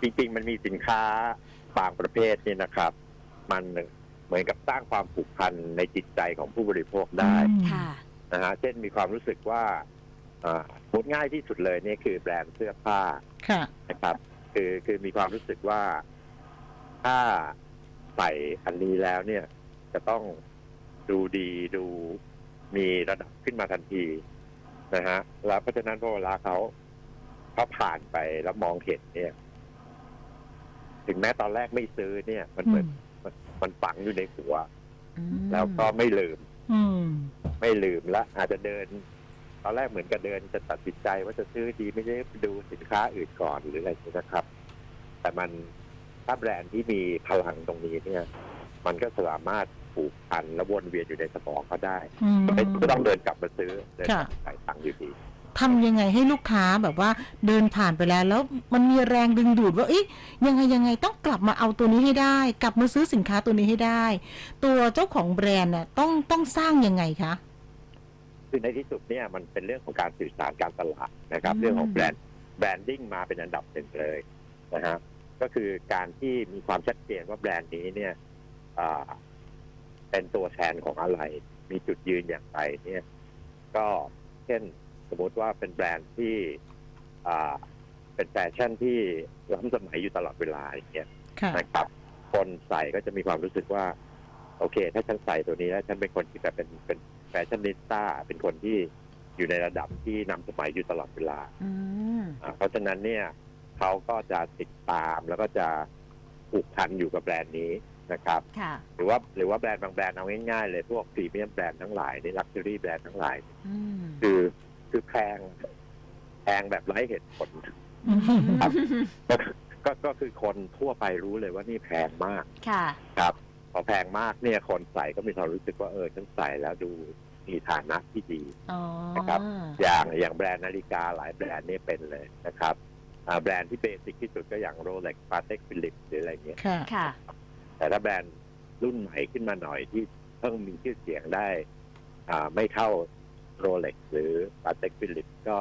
จริง ๆ มันมีสินค้าบางประเภทเนี่ยนะครับ มันเหมือนกับสร้างความผูกพันในจิตใจของผู้บริโภคได้อืมค่ะ นะฮะเช่นมีความรู้สึกว่าอ่าพูดง่ายที่สุดเลยเนี่ยคือแบรนด์เสื้อผ้าค่ะนะครับ คือคือมีความรู้สึกว่าถ้าใส่อันนี้แล้วเนี่ย จะต้องดูดีดูมีระดับขึ้นมาทันทีนะฮะแล้วเพราะฉะนั้นพอเวลาเขาเขาผ่านไปแล้วมองเห็นเนี่ย ถึงแม้ตอนแรกไม่ซื้อเนี่ย มันเหมือนมันมันฝังอยู่ในหัวอืมแล้วก็ไม่ลืมอืมไม่ลืมและอาจจะเดิน ตอนแรกเหมือนกับเดินจะตัดสินใจว่าจะซื้อดีไม่ได้ไปดูสินค้าอื่นก่อนหรืออะไรอย่างนี้นะครับ แต่มันถ้าแบรนด์ที่มีพลังตรงนี้เนี่ย มันก็สามารถผูกพันและวนเวียนอยู่ในสมองเขาได้อืมไม่ไม่ต้องเดินกลับมาซื้อเดินกลับค่ะมาใส่ตังค์อยู่ดี ทำยังไงให้ลูกค้าแบบว่าเดินผ่านไปแล้ว แล้วมันมีแรงดึงดูดว่าเอ๊ะยังไงยังไงต้องกลับมาเอาตัวนี้ให้ได้ กลับมาซื้อสินค้าตัวนี้ให้ได้ ตัวเจ้าของแบรนด์น่ะต้องต้องสร้างยังไงคะคือในที่สุดเนี่ยมันเป็นเรื่องของการสื่อสารการตลาดนะครับอืมเรื่องของแบรนด์แบรนดิ้งมาเป็นอันดับหนึ่งเลยนะฮะก็คือการที่มีความชัดเจนว่าแบรนด์นี้เนี่ยอ่าเป็นตัวแทนของอะไร มีจุดยืนอย่างไรเนี่ย ก็เช่น สมมติว่าเป็นแบรนด์ที่อ่าเป็นแฟชั่นที่ล้ำสมัยอยู่ตลอดเวลาอย่างเงี้ยค่ะนะครับคนใส่ก็จะมีความรู้สึกว่า โอเค ถ้าฉันใส่ตัวนี้แล้วฉันเป็นคนที่แบบเป็นเป็นแฟชั่นนิสต้าเป็นคนที่อยู่ในระดับที่นำสมัยอยู่ตลอดเวลาอืมอ่าเพราะฉะนั้นเนี่ยเขาก็จะติดตามแล้วก็จะผูกพันอยู่กับแบรนด์นี้นะครับค่ะหรือว่าหรือว่าแบรนด์บางแบรนด์เอาง่ายๆเลยพวกพรีเมียมแบรนด์ทั้งหลายในลักชัวรี่แบรนด์ทั้งหลายอืมคือ คือแพงแพงแบบไร้เหตุผลอืมครับก็ก็ก็คือคนทั่วไปรู้เลยว่านี่แพงมากค่ะ ครับ พอแพงมากเนี่ยคนใส่ก็มีความรู้สึกว่าเออฉันใส่แล้วดูมีฐานะที่ดีอ๋อนะครับ อย่างอย่างแบรนด์นาฬิกาหลายแบรนด์เนี่ยเป็นเลยนะครับอ่าแบรนด์ที่เบสิกที่สุดก็อย่างโรเล็กปาเต็กฟิลิปหรืออะไรเงี้ยค่ะค่ะ แต่ถ้าแบรนด์รุ่นใหม่ขึ้นมาหน่อยที่เพิ่งมีชื่อเสียงได้ อ่าไม่เท่า โรเล็กหรือปาเต็กฟิลิปก็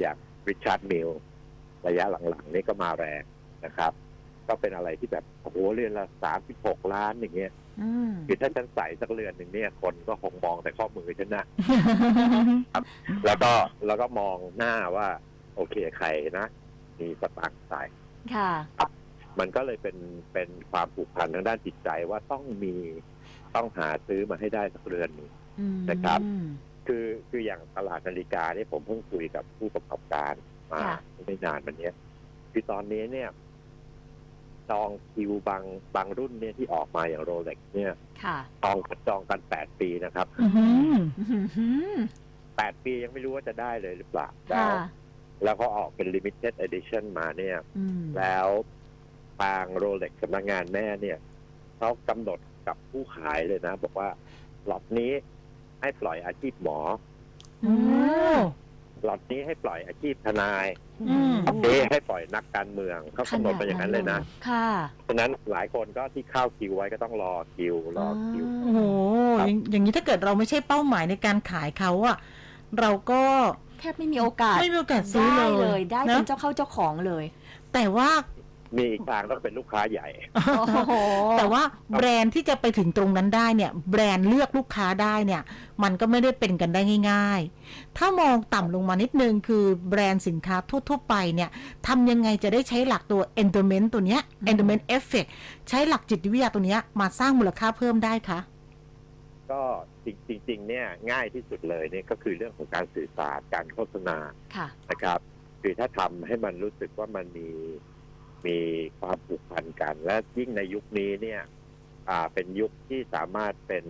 อย่างริชาร์ดมิลระยะหลังๆ นี่ก็มาแรงนะครับ ก็เป็นอะไรที่แบบโอ้โหเรือนละสามสิบหกล้านอย่างเงี้ยอืมคือถ้าฉันใส่สักเรือนหนึ่งเนี่ย คนก็คงมองแต่ข้อมือฉันนะแล้วก็แล้วก็มองหน้าว่า โอเคใครนะมีสตางค์ใส่ค่ะมันก็เลยเป็นเป็นความผูกพันทางด้านจิตใจว่าต้องมีต้องหาซื้อมาให้ได้สักเรือนหนึ่งอืมนะครับ คือคืออย่างตลาดนาฬิกาเนี่ยผมเพิ่งคุยกับผู้ประกอบการมาค่ะ ไม่นานมันเนี้ยคือตอนนี้เนี่ยจองคิวบางบางรุ่นเนี่ยที่ออกมาอย่างโรเล็กเนี่ยค่ะจองจองกันแปดปีนะครับอื้อหือ อืมแปดปียังไม่รู้ว่าจะได้เลยหรือเปล่าแล้ค่ะวแล้วเขาออกเป็น limited edition มาเนี่ย อืมแล้วทางโรเล็กสำนักงานแม่เนี่ยเขากำหนดกับผู้ขายเลยนะ บอกว่าล็อตนี้ ให้ปล่อยอาชีพหมอโอ้ล็อตนี้ให้ปล่อยอาชีพทนายอืมล็อตนี้ให้ปล่อยนักการเมืองเขากำหนดมาอย่างนั้นเลยนะค่ะฉะนั้นหลายคนก็ที่เข้าคิวไว้ก็ต้องรอคิวรอคิว โอ้โหอย่างอย่างนี้ถ้าเกิดเราไม่ใช่เป้าหมายในการขายเขาอะเราก็แทบไม่มีโอกาสไม่มีโอกาสซื้อได้เลเลยยได้เป็นนะเจ้าเข้าเจ้าของเลย แต่ว่า มีอีกทางต้องเป็นลูกค้าใหญ่โอ้โหแต่ว่าแบรนด์ที่จะไปถึงตรงนั้นได้เนี่ย แบรนด์เลือกลูกค้าได้เนี่ย มันก็ไม่ได้เป็นกันได้ง่าย ๆ ถ้ามองต่ำลงมานิดนึงคือแบรนด์สินค้าทั่วๆไปเนี่ยทำยังไงจะได้ใช้หลักตัว endowment ตัวเนี้ย endowment effect ใช้หลักจิตวิทยาตัวเนี้ยมาสร้างมูลค่าเพิ่มได้คะก็จริงจริงๆเนี่ยง่ายที่สุดเลยเนี่ยก็คือเรื่องของการสื่อสารการโฆษณาค่ะนะครับ คือถ้าทำให้มันรู้สึกว่ามันมี มีความผูกพันกัน และยิ่งในยุคนี้เนี่ยอ่าเป็นยุคที่สามารถเป็น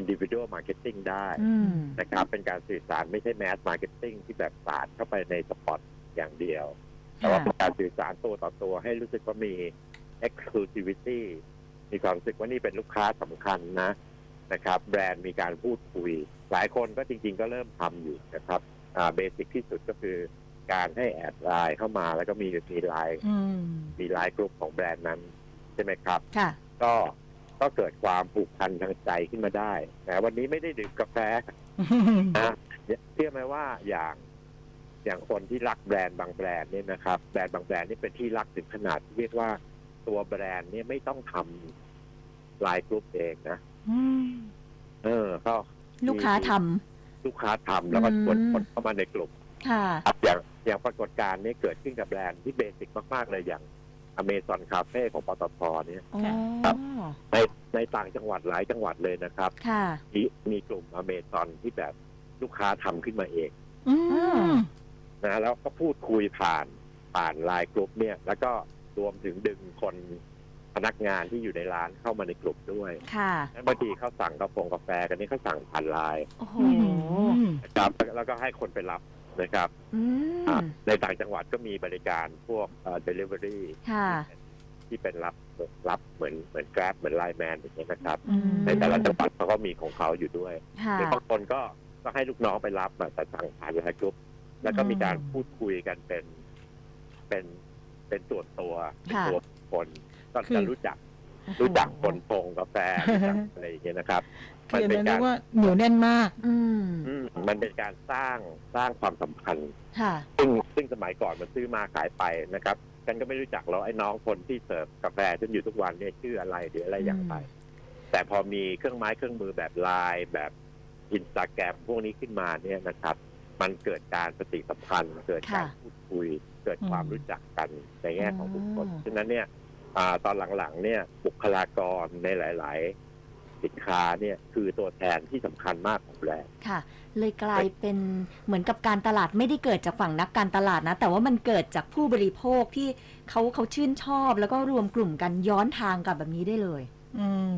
individual marketing ได้อืมนะครับ เป็นการสื่อสารไม่ใช่ mass marketing ที่แบบสาดเข้าไปในสปอตอย่างเดียว แต่ว่าเป็นการสื่อสารตัวต่อตัวให้รู้สึกว่ามี exclusivity มีความรู้สึกว่านี่เป็นลูกค้าสำคัญนะนะครับ แบรนด์มีการพูดคุย หลายคนก็จริง ๆ ก็เริ่มทำอยู่นะครับอ่าเบสิกที่สุดก็คือ การให้แอดไลน์เข้ามาแล้วก็มีมีไลน์อืมมีไลน์กลุ่มของแบรนด์นั้น ใช่ไหมครับค่ะก็ก็เกิดความผูกพันทางใจขึ้นมาได้แต่วันนี้ไม่ได้ดื่มกาแฟนะเชื่อไหมว่าอย่างอย่างคนที่รักแบรนด์บางแบรนด์เนี่ยนะครับ แบรนด์บางแบรนด์นี่เป็นที่รักถึงขนาดที่เรียกว่าตัวแบรนด์เนี่ยไม่ต้องทำลายกรุ๊ปเองนะอืมเออก็ลูกค้าทลูกค้าทำแล้วก็ชวนอืมคนเข้ามาในกลุ่มำค่ะครับอย่าง อย่างปรากฏการณ์นี้เกิดขึ้นกับแบรนด์ที่เบสิกมาก ๆ เลยอย่างอเมซอนคาเฟ่ของปตทเนี่ย อ๋อครับ ในในต่างจังหวัดหลายจังหวัดเลยนะครับค่ะ มีมีกลุ่มอเมซอนที่แบบลูกค้าทำขึ้นมาเองอืมนะแล้วก็พูดคุยผ่านผ่านไลน์กลุ่มเนี่ย แล้วก็รวมถึงดึงคนพนักงานที่อยู่ในร้านเข้ามาในกลุ่มด้วยค่ะบางทีเขาสั่งกาแฟกาแฟกันนี่เขาสั่งผ่านไลน์โอ้โห อืม นะครับแล้วก็ให้คนไปรับ นะครับอือะมในต่างจังหวัดก็มีบริการพวกเอ่อ delivery ค่ะ ที่เป็นรับรับเหมือนเหมือนแกร็บเหมือนไลน์แมนอย่างเงี้ยนะครับ อืม ในแต่ละจังหวัดเขาก็มีของเขาอยู่ด้วยค่ะหรือบางคนก็ก็ให้ลูกน้องไปรับอะแต่สั่งผ่านไลน์กรุ๊ปแล้วก็มีการพูดคุยกันเป็นเป็นเป็นส่วนตัวเป็นค่ะ ตัวคนก็คือ จะรู้จัก รู้จักคนชงกาแฟรู้จักอะไรอย่างเงี้ยนะครับ คืออันนั้นกาเรีรยกว่าเหนียวแน่นมาก อืมอืมมันเป็นการสร้างสร้างความสัมพันธ์ ค่ะ ซึ่งซึ่งสมัยก่อนมันซื้อมาขายไปนะครับฉันก็ไม่รู้จักแล้วไอ้น้องคนที่เสิร์ฟกาแฟฉันอยู่ทุกวันเนี่ยชื่ออะไรหรืออะไรอย่างไรแต่พอมีเครื่องไม้เครื่องมือแบบไลน์แบบอินสตาแกรมพวกนี้ขึ้นมาเนี่ยนะครับ มันเกิดการปฏิสัมพันธ์ เกิดการค่ะพูดคุย เกิดความอืมรู้จักกันในแง่ของบุคคลอ๋อฉะนั้นเนี่ยอ่าตอนหลังๆเนี่ยบุคลากรในหลาย ๆ สินค้าเนี่ยคือตัวแทนที่สำคัญมากของแบรนด์ค่ะ เลยกลายเป็นเหมือนกับการตลาดไม่ได้เกิดจากฝั่งนักการตลาดนะ แต่ว่ามันเกิดจากผู้บริโภคที่เขาเขาชื่นชอบ แล้วก็รวมกลุ่มกันย้อนทางกับแบบนี้ได้เลย อืม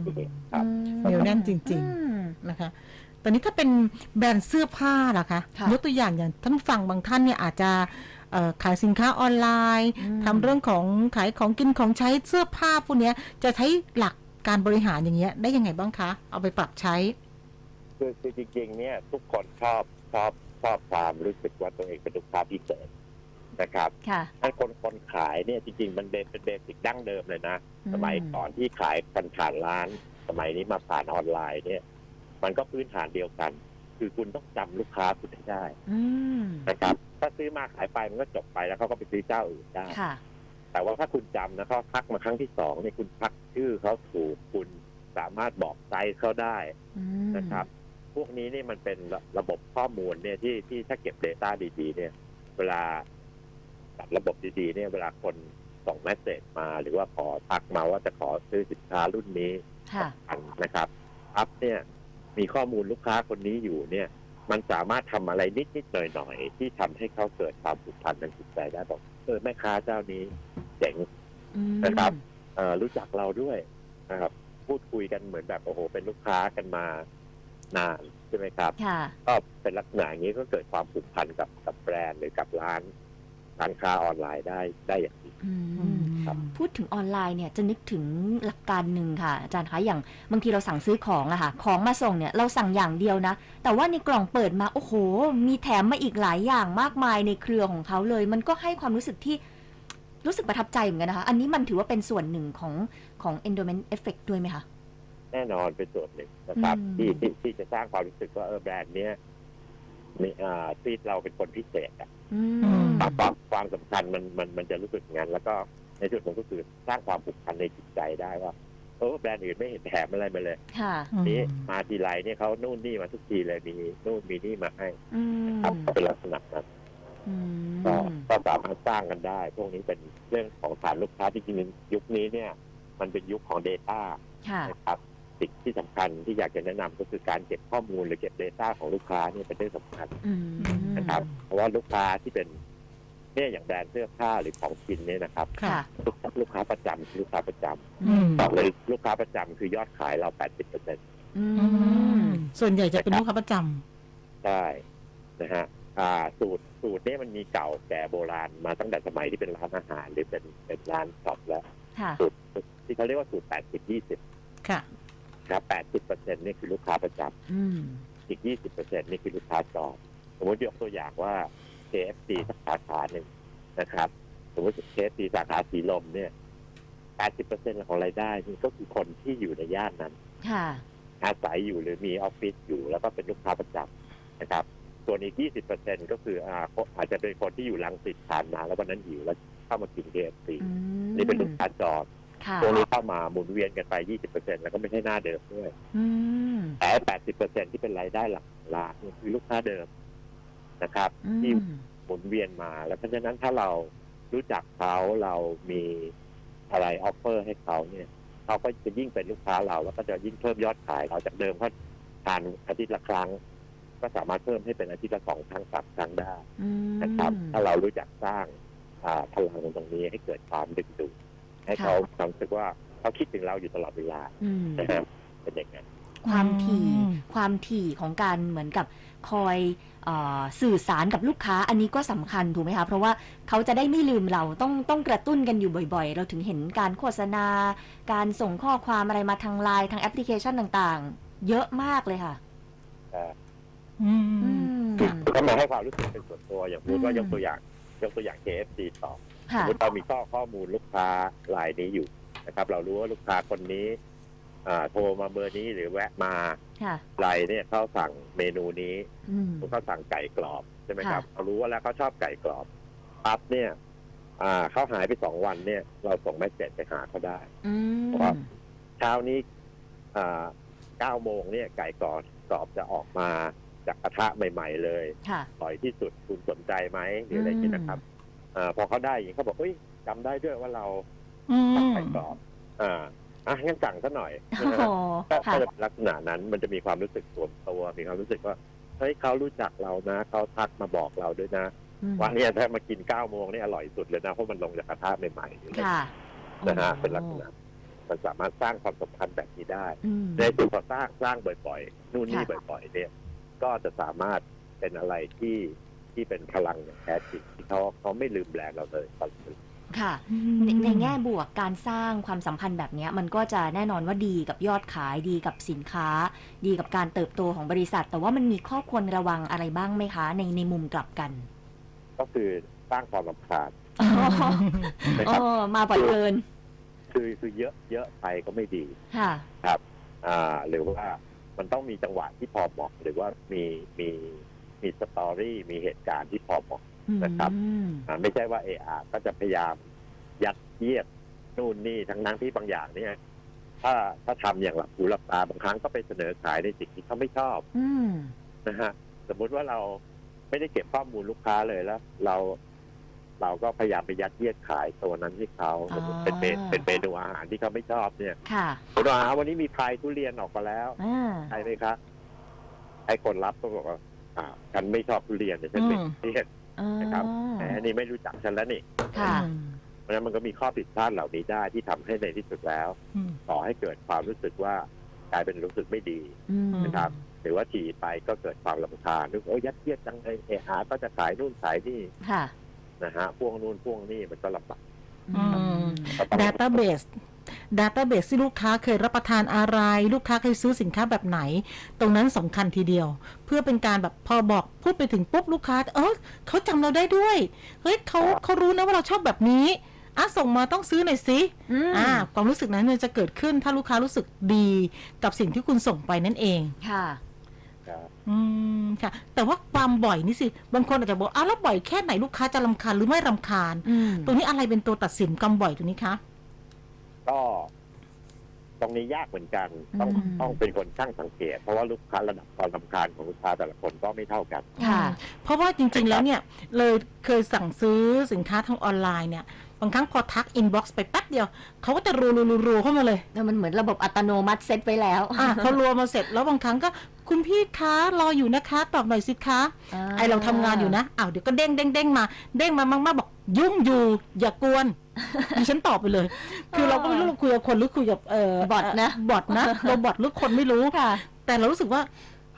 ครับอืมเหนียวแน่นจริงอืมค่ะยกตัวอย่างอย่างท่านฟังบางท่านเนี่ยอาจจะเอ่อขายสินค้าออนไลน์อืมทำเรื่องของขายของกินของใช้เสื้อผ้าพวกเนี้ยจะใช้หลัก การบริหารอย่างเงี้ยได้ยังไงบ้างคะ เอาไปปรับใช้ คือคือจริงๆเนี่ยทุกคนชอบชอบชอบความรู้สึกว่าตัวเองเป็นลูกค้าพิเศษนะครับค่ะ ถ้าคนคนขายเนี่ยจริง ๆ มันเป็นเป็นเบสิกดั้งเดิมเลยนะ สมัยก่อนที่ขายกันผ่านร้าน สมัยนี้มาผ่านออนไลน์เนี่ย มันก็พื้นฐานเดียวกัน คือคุณต้องจำลูกค้าคุณให้ได้อืมนะครับ ถ้าซื้อมาขายไปมันก็จบไปแล้วเขาก็ไปซื้อเจ้าอื่นได้ ค่ะ แต่ว่าถ้าคุณจำนะเขาทักมาครั้งที่สองเนี่ยคุณทักชื่อเขาถูกคุณสามารถบอกไซส์เขาได้อืมนะครับ พวกนี้นี่มันเป็นระระบบข้อมูลเนี่ยที่ที่ถ้าเก็บ Data ดีๆ เนี่ย เวลาจัดระบบดีๆ เนี่ยเวลาคนส่งเมสเซจมา หรือว่าขอทักมาว่าจะขอซื้อสินค้ารุ่นนี้ค่ะอันนะครับอัพเนี่ยมีข้อมูลลูกค้าคนนี้อยู่เนี่ย มันสามารถทำอะไรนิดๆหน่อยๆที่ทำให้เขาเกิดความผูกพันทางจิตใจได้บอก เออแม่ค้าเจ้านี้เจ๋งอืมนะครับเอ่อรู้จักเราด้วยนะครับ พูดคุยกันเหมือนแบบโอ้โห เป็นลูกค้ากันมานานใช่ไหมครับ ค่ะ ก็เป็นลักษณะอย่างนี้ก็เกิดความผูกพันกับกับแบรนด์หรือกับร้านร้านค้าออนไลน์ได้ได้อย่างดี อืมครับ พูดถึงออนไลน์เนี่ยจะนึกถึงหลักการหนึ่งค่ะ อาจารย์คะอย่างบางทีเราสั่งซื้อของอะค่ะ ของมาส่งเนี่ยเราสั่งอย่างเดียวนะ แต่ว่าในกล่องเปิดมา โอ้โห มีแถมมาอีกหลายอย่างมากมายในเครือของเขาเลย มันก็ให้ความรู้สึกที่รู้สึกประทับใจเหมือนกันนะคะ อันนี้มันถือว่าเป็นส่วนหนึ่งของของ endowment effect ด้วยไหมคะ แน่นอนเป็นส่วนหนึ่งนะครับ อืม ที่ที่ที่จะสร้างความรู้สึกว่าเออแบรนด์เนี้ย มีอ่าที่เราเป็นคนพิเศษอะอืมอืมความความสำคัญมันมันมันจะรู้สึกงั้น แล้วก็ในจุดผมก็คือสร้างความผูกพันในจิตใจได้ว่าเออแบรนด์อื่นไม่เห็นแถมอะไรมาเลย ค่ะ นี้มาทีไรเนี่ยเขานู่นนี่มาทุกทีเลยมีนู่นมีนี่มาให้อืมครับก็เป็นลักษณะนั้นอืก็มก็สามารถสร้างกันได้ พวกนี้เป็นเรื่องของฐานลูกค้าที่จริงๆยุคนี้เนี่ย มันเป็นยุคของ Data ค่ะ นะครับ สิ่งที่สำคัญที่อยากจะแนะนำก็คือการเก็บข้อมูลหรือเก็บ Data ของลูกค้าเนี่ยเป็นเรื่องสำคัญอืมนะครับ เพราะว่าลูกค้าที่เป็นเนี่ยอย่างแบรนด์เสื้อผ้าหรือของกินเนี่ยนะครับค่ะค่ะลูกลูกค้าประจำคือลูกค้าประจอืมำบอกเลยลูกค้าประจำคือยอดขายเรา80เปอร์เซ็นต์อือืมมส่วนใหญ่จะเป็นลูกค้าประจใช่นะฮะอ่าสูตรสูตรเนี่ยมันมีเก่าแก่โบราณมาตั้งแต่สมัยที่เป็นร้านอาหารหรือเป็นเป็นร้านช็อปแล้วค่ะสูตรที่เขาเรียกว่าสูตร80 20ำค่ะ ครับ80เปอร์เซ็นต์นี่คือลูกค้าประจอืมำอีก20เปอร์เซ็นต์นี่คือลูกค้าจองสมมติยกตัวอย่างว่า KFC สักสาขาหนึ่งนะครับ สมมติ KFC สาขาสีลมเนี่ย80เปอร์เซ็นต์ของรายได้นี่ก็คือคนที่อยู่ในย่านนั้น ค่ะ อาศัยอยู่หรือมีออฟฟิศอยู่แล้วก็เป็นลูกค้าประจำนะครับ ส่วนอีก20%ก็คืออ่าอาจจะเป็นคนที่อยู่ลังสิตผ่านมา แล้ววันนั้นหิวแล้วเข้ามากิน KFC อืมนี่เป็นลูกค้าจอดค่ะ ตัวนี้เข้ามาหมุนเวียนกันไป 20%แล้วก็ไม่ใช่หน้าเดิมด้วยอืมแต่ 80%ที่เป็นรายได้หลักล้านเนี่ยคือลูกค้าเดิมนะครับอืที่มหมุนเวียนมา แล้วเพราะฉะนั้นถ้าเรารู้จักเขาเรามีอะไรออฟเฟอร์ให้เขาเนี่ยเขาก็จะยิ่งเป็นลูกค้าเราแล้วก็จะยิ่งเพิ่มยอดขายเราจากเดิมเขาทานอาทิตย์ละครั้ง ก็สามารถเพิ่มให้เป็นอาทิตย์ละสองครั้งสามครั้งได้อืมนะครับ ถ้าเรารู้จักสร้างอ่าพลังตรงนี้ให้เกิดความดึงดูด ให้เขาความรู้สึกว่าเขาคิดถึงเราอยู่ตลอดเวลาอืมนะครับเป็นอย่างนั้น ความถี่อืม ความถี่ของการเหมือนกับคอยเออสื่อสารกับลูกค้าอันนี้ก็สำคัญถูกไหมคะ เพราะว่าเขาจะได้ไม่ลืมเราต้องต้องกระตุ้นกันอยู่บ่อยๆ เราถึงเห็นการโฆษณา การส่งข้อความอะไรมาทางไลน์ทางแอปพลิเคชันต่างๆ เยอะมากเลยค่ะ อืมอืมคือเขามาให้ความรู้สึกเป็นส่วนตัวอย่างพูดว่าอืม ยกตัวอย่างยกตัวอย่าง KFC ต่อ สค่ะมมติเรามีข้อข้อมูลลูกค้ารายนี้อยู่นะครับ เรารู้ว่าลูกค้าคนนี้อ่าโทรมาเบอร์นี้หรือแวะมาค่ะไลน์เนี่ยเขาสั่งเมนูนี้อืมเขาสั่งไก่กรอบใช่ไหมครับค่ะเรารู้ว่าแล้วเขาชอบไก่กรอบปั๊บเนี่ยอ่าเขาหายไปสองวันเนี่ย เราส่งแมสเซจไปหาเขาได้อืมครับเช้านี้อ่าเก้าโมงเนี่ย ไก่กรอบกรอบจะออกมาจากกระทะใหม่ ๆ เลยค่ะอร่อยที่สุดคุณสนใจไหมหรืออะไรอย่างนี้นะครับ อาพอเขาได้อย่างนี้เขาบอกเฮ้ยจำได้ด้วยว่าเราอืชอบมไก่กรอบอ่าอะงั้นสั่งซะหน่อยโอ้นะโหฮะก็ค่ะ ก็จะเป็นลักษณะนั้นมันจะมีความรู้สึกส่วนตัวมีความรู้สึกว่าเฮ้ยเขารู้จักเรานะเขาทักมาบอกเราด้วยนะอืมว่าเนี่ยถ้ามากินเก้าโมงนี่อร่อยสุดเลยนะ เพราะมันลงจากกระทะใหม่ๆอยู่เลยค่ะนะฮะโอ้เป็นลักษณะ มันสามารถสร้างความสัมพันธ์แบบนี้ได้ อืม ในสุดพอสร้างสร้างบ่อยๆ นู่นนี่ค่ะ บ่อยๆ เนี่ย ก็จะสามารถเป็นอะไรที่ ที่เป็นพลังอย่างแท้จริงที่เขาเขาไม่ลืมแบรนด์เราเลยตลอดเวลาค่ะในในแง่บวกการสร้างความสัมพันธ์แบบเนี้ยมันก็จะแน่นอนว่าดีกับยอดขายดีกับสินค้า ดีกับการเติบโตของบริษัท แต่ว่ามันมีข้อควรระวังอะไรบ้างไหมคะ ในในมุมกลับกัน ก็คือสร้างความรำคาญอ๋อนะอ๋ครับอมาบ่อยเกินคือคือเยอะเยอะไปก็ไม่ดีค่ะอ่า หรือว่ามันต้องมีจังหวะที่พอเหมาะหรือว่ามีมี มีสตอรี่มีเหตุการณ์ที่พอเหมาะนะครับอืมอ่าไม่ใช่ว่าเออาก็จะพยายามยัดเยียดนู่นนี่ทั้งนั้นที่บางอย่างเนี่ยถ้าถ้าทำอย่างหลับหูหลับตาบางครั้งก็ไปเสนอขายในสิ่งที่เขาไม่ชอบอืมนะฮะ สมมุติว่าเราไม่ได้เก็บข้อมูลลูกค้าเลยแล้ว เราเราก็พยายามไปยัดเยียดขายตัวนั้นให้เขาอ๋อสมมติเป็นเมนเป็นเมนูอาหารที่เขาไม่ชอบเนี่ยค่ะคุณอาหารวันนี้มีพายทุเรียนออกมาแล้วอ่าใช่ไหมครับไอ้คนรับก็บอกว่า อ่าฉันไม่ชอบทุเรียนแต่ฉันเป็นอืมทุเรียนนะครับแหมอันนี่ไม่รู้จักฉันแล้วนี่ ค่ะ เพราะฉะนั้นมันก็มีข้อผิดพลาดเหล่านี้ได้ที่ทำให้ในที่สุดแล้วอืมต่อให้เกิดความรู้สึกว่ากลายเป็นรู้สึกไม่ดี อืม นะครับ หรือว่าฉี่ไปก็เกิดความลำคาญนึกโอ้ยยัดเยียดจังเลยเออาก็จะขายนู่นขายนี่ค่ะนะฮะพวงนู่นพวงนี่มันก็ลำบากอืม ก็ต้อง database database ที่ลูกค้าเคยรับประทานอะไร ลูกค้าเคยซื้อสินค้าแบบไหน ตรงนั้นสำคัญทีเดียว เพื่อเป็นการแบบพอบอกพูดไปถึงปุ๊บลูกค้า เออเขาจำเราได้ด้วย เฮ้ยเขาเขารู้นะว่าเราชอบแบบนี้อะส่งมาต้องซื้อหน่อยสิอืมอ่าความรู้สึกนั้นเนี่ยจะเกิดขึ้นถ้าลูกค้ารู้สึกดีกับสิ่งที่คุณส่งไปนั่นเอง ค่ะครับอืมค่ะ แต่ว่าความบ่อยนี่สิ บางคนอาจจะบอกอ้าวแล้วบ่อยแค่ไหนลูกค้าจะรำคาญหรือไม่รำคาญอืมตรงนี้อะไรเป็นตัวตัดสินความบ่อยตรงนี้คะ ก็ตรงนี้ยากเหมือนกันต้องอืม ต้องเป็นคนช่างสังเกต เพราะว่าลูกค้าระดับความลำคาญของลูกค้าแต่ละคนก็ไม่เท่ากัน ค่ะ เพราะว่าจริงๆ แล้วเนี่ยเลยเคยสั่งซื้อสินค้าทางออนไลน์เนี่ย บางครั้งพอทักอินบ็อกซ์ไปแป๊บเดียว เขาก็จะรัวๆๆๆเข้ามาเลย แล้วมันเหมือนระบบอัตโนมัติเซตไว้แล้วอะเขารัวมาเสร็จแล้วบางครั้งก็คุณพี่คะรออยู่นะคะ ตอบหน่อยสิคะ ไอเราทำงานอยู่นะอ้าวเดี๋ยวก็เด้งเด้งเด้งมา เด้งมามากๆบอกยุ่งอยู่ อย่ากวน ดิฉันตอบไปเลย คือเราก็ไม่รู้เราคุยกับคนหรือคุยกับเอ่อบอทนะบอทนะเราบอทหรือคนไม่รู้ค่ะ แต่เรารู้สึกว่า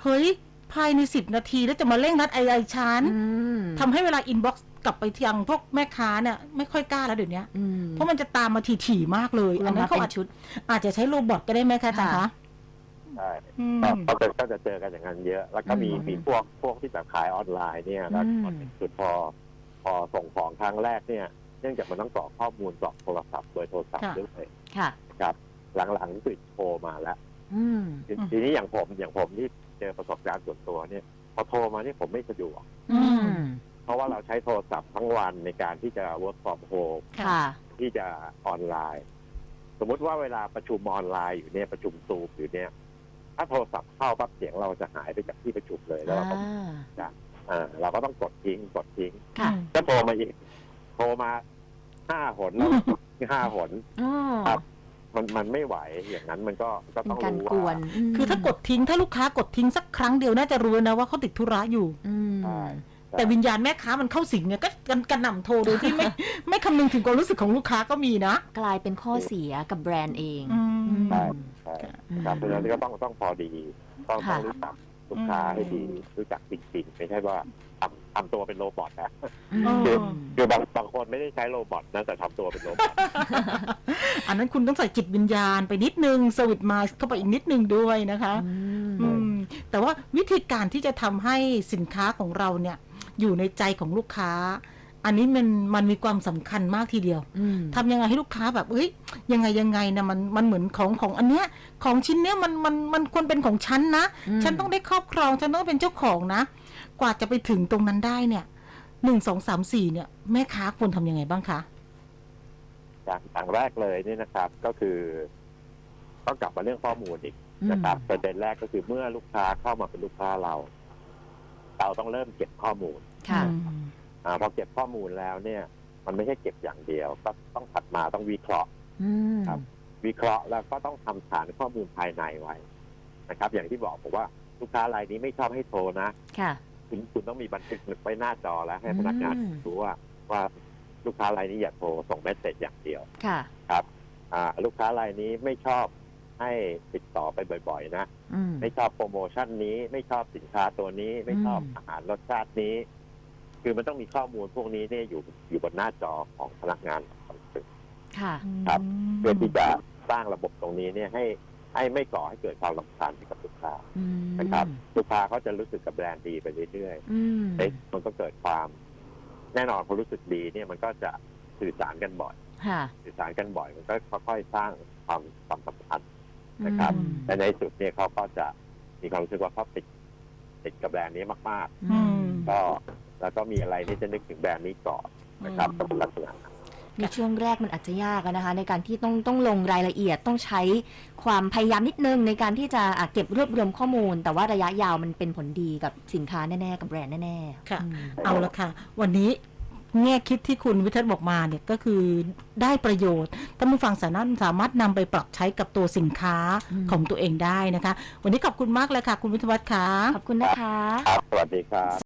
เฮ้ยภายในสิบนาทีแล้วจะมาเร่งนัดไอไอชันอืมทำให้เวลาอินบ็อกซ์กลับไปยังพวกแม่ค้าเนี่ยไม่ค่อยกล้าแล้วเดี๋ยวนี้อืมเพราะมันจะตามมาถี่ๆมากเลยลอังนนั้มานเขาเป็อาจนชุดอาจจะใช้โรบอทก็ได้ไหมคะอาจารย์ค่ะคะใช่อืมก็ก็จะก็จะเจอกันอย่างนั้นเยอะ แล้วก็มีอืมมีพวกพวกที่แบบขายออนไลน์เนี่ยแล้วอืมพอถึงจุดพอพอส่งของครั้งแรกเนี่ย เนื่องจากมันต้องกรอกข้อมูลกรอกโทรศัพท์โดยโทรศัพท์ค่ะด้วยค่ะนะครับ หลังๆคือโทรมาแล้วอืมทีทีนี้อย่างผมอย่างผมที่เจอประสบการณ์ส่วนตัวเนี่ย พอโทรมานี่ผมไม่สะดวกอืมเพราะว่าเราใช้โทรศัพท์ทั้งวันในการที่จะ work from home ค่ะที่จะออนไลน์ สมมุติว่าเวลาประชุมออนไลน์อยู่เนี่ยประชุมซูมอยู่เนี่ย ถ้าโทรศัพท์เข้าปั๊บเสียงเราจะหายไปจากที่ประชุมเลยแล้วเราก็อ่าอ่าเราก็ต้องกดทิ้งกดทิ้งค่ะก็โทรมาอีกโท รมาห้าหนแล้วห้าหนอ๋อครับ มันมันไม่ไหวอย่างนั้นมันก็ก็เป็ต้อนงการรู้กวว่านคือถ้ากดทิ้งถ้าลูกค้ากดทิ้งสักครั้งเดียวน่าจะรู้นะว่าเขาติดธุระอยู่ อืม ใช่แต่วิญญาณแม่ค้ามันเข้าสิงเนี่ยก็กันกระหน่ำโทรโดยที่ไม่ ไม่คำนึงถึงความรู้สึกของลูกค้าก็มีนะ กลายเป็นข้อเสียกับแบรนด์เอง อืมอืมใช่ใช่ครับเพราะฉะนั้นก็ต้องต้องพอดี ต้องค่ะต้องรู้จักลูกค้าให้ดีรู้จักจริงๆไม่ใช่ว่าทำ ทำตัวเป็นโรบอทนะอืมเออคือบางบางคนไม่ได้ใช้โรบอทนะแต่ทำตัวเป็นโรบอทอันนั้นคุณต้องใส่จิตวิญญาณไปนิดนึงสวิตมาเข้าไปอีกนิดนึงด้วยนะคะ อืมอืมแต่ว่าวิธีการที่จะทำให้สินค้าของเราเนี่ย อยู่ในใจของลูกค้า อันนี้มันมันมีความสำคัญมากทีเดียวอืมทำยังไงให้ลูกค้าแบบเอ้ยยังไงยังไงนะมันมันเหมือนของของอันเนี้ยของชิ้นเนี้ยมันมันมันควรเป็นของฉันนะอืมฉันต้องได้ครอบครองฉันต้องเป็นเจ้าของนะ กว่าจะไปถึงตรงนั้นได้เนี่ยหนึ่งสองสามสี่เนี่ย แม่ค้าควรทำยังไงบ้างคะ อย่างอย่างแรกเลยนี่นะครับก็คือ ต้องกลับมาเรื่องข้อมูลอีกนะครับประเด็นแรกก็คือเมื่อลูกค้าเข้ามาเป็นลูกค้าเรา เราต้องเริ่มเก็บข้อมูลค่ะ อืมอาพอเก็บข้อมูลแล้วเนี่ย มันไม่ใช่เก็บอย่างเดียว ก็ต้องถัดมาต้องวิเคราะห์ อืม ครับ วิเคราะห์แล้วก็ต้องทำฐานข้อมูลภายในไว้นะครับ อย่างที่บอกผมว่าลูกค้ารายนี้ไม่ชอบให้โทรนะ ค่ะ คุณคุณต้องมีบันทึกไว้หน้าจอแล้วให้พนักงานอืมรู้ว่าว่าลูกค้ารายนี้อย่าโทรส่งเมสเซจอย่างเดียวค่ะ ครับอ่าลูกค้ารายนี้ไม่ชอบให้ติดต่อไปบ่อย ๆ นะอืมไม่ชอบโปรโมชั่นนี้ ไม่ชอบสินค้าตัวนี้ ไม่ชอบอืมอาหารรสชาตินี้ คือมันต้องมีข้อมูลพวกนี้เนี่ยอยู่อยู่บนหน้าจอของพนักงานของตึกค่ะ ครับเพื่อที่จะสร้างระบบตรงนี้เนี่ยให้ ให้ไม่ก่อให้เกิดความรำคาญให้กับลูกค้าอืมนะครับลูกค้าเขาจะรู้สึกกับแบรนด์ดีไปเรื่อยอืมๆเอ๊ะมันก็เกิดความ แน่นอนพอรู้สึกดีเนี่ยมันก็จะสื่อสารกันบ่อย ค่ะ สื่อสารกันบ่อย มันก็ค่อยๆสร้างความความสัมพันธ์ นะครับอืมและในสุดเนี่ยเขาก็จะมีความรู้สึกว่าเขาติดติดกับแบรนด์นี้มาก อืม ๆ ก็แล้วก็มีอะไรที่จะนึกถึงแบรนด์นี้ก่อนนะครับอืมก็เป็นลักษณะนั้น ในช่วงแรกมันอาจจะยากอะนะคะ ในการที่ต้องต้องลงรายละเอียดต้องใช้ความพยายามนิดนึงในการที่จะอะเก็บรวบรวมข้อมูล แต่ว่าระยะยาวมันเป็นผลดีกับสินค้าแน่ๆกับแบรนด์แน่ๆค่ะอืมเอาละค่ะ วันนี้แง่คิดที่คุณวิทัศน์บอกมาเนี่ยก็คือได้ประโยชน์ท่านผู้ฟังสามารถสามารถนำไปปรับใช้กับตัวสินค้าอืมของตัวเองได้นะคะ วันนี้ขอบคุณมากเลยค่ะ คุณวิทยวัฒน์ค่ะ ขอบคุณนะคะครับสวัสดีครับ